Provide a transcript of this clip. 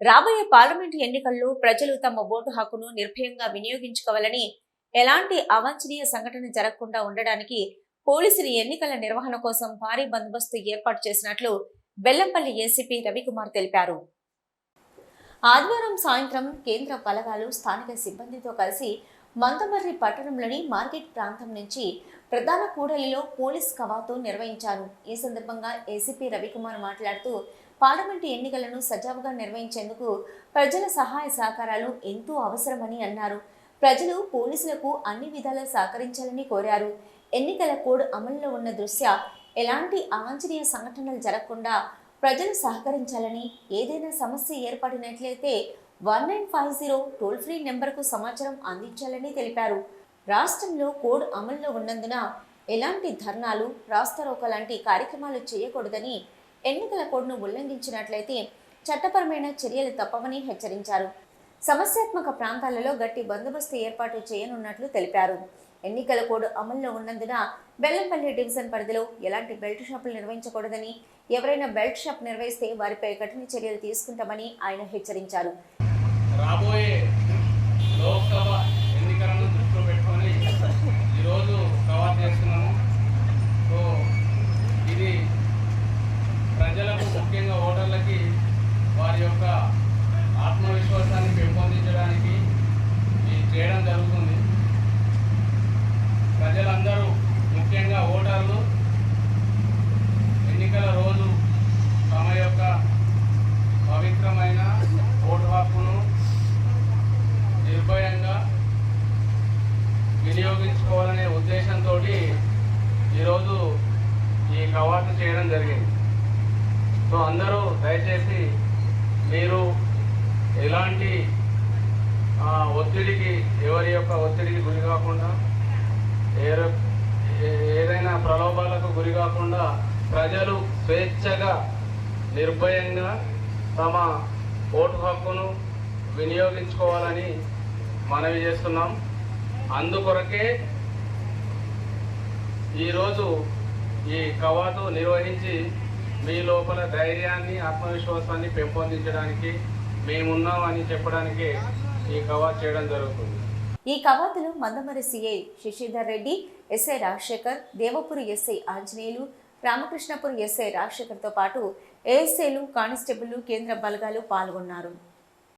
రాబోయే పార్లమెంటు ఎన్నికల్లో ప్రజలు తమ ఓటు హక్కును నిర్భయంగా వినియోగించుకోవాలని ఎలాంటి అవాంఛనీయ సంఘటన జరగకుండా ఉండడానికి పోలీసులు ఎన్నికల నిర్వహణ కోసం భారీ బందోబస్తు ఏర్పాటు చేసినట్లు బెల్లంపల్లి ఏసీపీ రవికుమార్ తెలిపారు. ఆదివారం సాయంత్రం కేంద్ర బలగాలు స్థానిక సిబ్బందితో కలిసి మందమర్రి పట్టణంలోని మార్కెట్ ప్రాంతం నుంచి ప్రధాన కూడలిలో పోలీస్ కవాతు నిర్వహించారు. ఈ సందర్భంగా ఏసీపీ రవికుమార్ మాట్లాడుతూ పార్లమెంటు ఎన్నికలను సజావుగా నిర్వహించేందుకు ప్రజల సహాయ సహకారాలు ఎంతో అవసరమని అన్నారు. ప్రజలు పోలీసులకు అన్ని విధాలా సహకరించాలని కోరారు. ఎన్నికల కోడ్ అమల్లో ఉన్న దృష్ట్యా ఎలాంటి అవాంఛనీయ సంఘటనలు జరగకుండా ప్రజలు సహకరించాలని ఏదైనా సమస్య ఏర్పడినట్లయితే one nine five zero toll free నెంబర్కు సమాచారం అందించాలని తెలిపారు. రాష్ట్రంలో కోడ్ అమల్లో ఉన్నందున ఎలాంటి ధర్నాలు రాస్తారోక లాంటి కార్యక్రమాలు చేయకూడదని ఎన్నికల కోడ్ను ఉల్లంఘించినట్లయితే చట్టపరమైన చర్యలు తప్పవని హెచ్చరించారు. సమస్యాత్మక ప్రాంతాలలో గట్టి బందోబస్తు ఏర్పాటు చేయనున్నట్లు తెలిపారు. ఎన్నికల కోడ్ అమల్లో ఉన్నందున బెల్లంపల్లి డివిజన్ పరిధిలో ఎలాంటి బెల్ట్ షాపులు నిర్వహించకూడదని ఎవరైనా బెల్ట్ షాప్ నిర్వహిస్తే వారిపై కఠిన చర్యలు తీసుకుంటామని ఆయన హెచ్చరించారు. రాబోయే లోక్సభ ఎన్నికలను దృష్టిలో పెట్టుకొని ఈరోజు కవర్ చేస్తున్నాము. సో ఇది ప్రజలకు ముఖ్యంగా ఓటర్లకి వారి యొక్క ఆత్మవిశ్వాసాన్ని పెంపొందించడానికి ఇది చేయడం జరుగుతుంది. ప్రజలందరూ ముఖ్యంగా ఓటర్లు ఎన్నికల రోజు తమ యొక్క పవిత్రమైన ఓటు హక్కును నిర్భయంగా వినియోగించుకోవాలనే ఉద్దేశంతో ఈరోజు ఈ కవాతు చేయడం జరిగింది. సో అందరూ దయచేసి మీరు ఎలాంటి ఆ, ఒత్తిడికి ఎవరి యొక్క ఒత్తిడికి గురి కాకుండా ఏ- ఏదైనా ప్రలోభాలకు గురి కాకుండా ప్రజలు స్వేచ్ఛగా నిర్భయంగా తమ ఓటు హక్కును వినియోగించుకోవాలని మనవి చేస్తున్నాం. అందుకొరకే ఈరోజు ఈ కవాతు నిర్వహించి మీ లోపల ధైర్యాన్ని ఆత్మవిశ్వాసాన్ని పెంపొందించడానికి మేమున్నామని చెప్పడానికి ఈ కవాతు చేయడం జరుగుతుంది. ఈ కవాతులు Mandamarri CI Sasidhar Reddy SI Rajasekhar Devapuri SI Anjaneyulu Ramakrishnapuram SI రాజశేఖర్తో పాటు ఏఎస్ఐలు కానిస్టేబుల్ కేంద్ర బలగాలు పాల్గొన్నారు.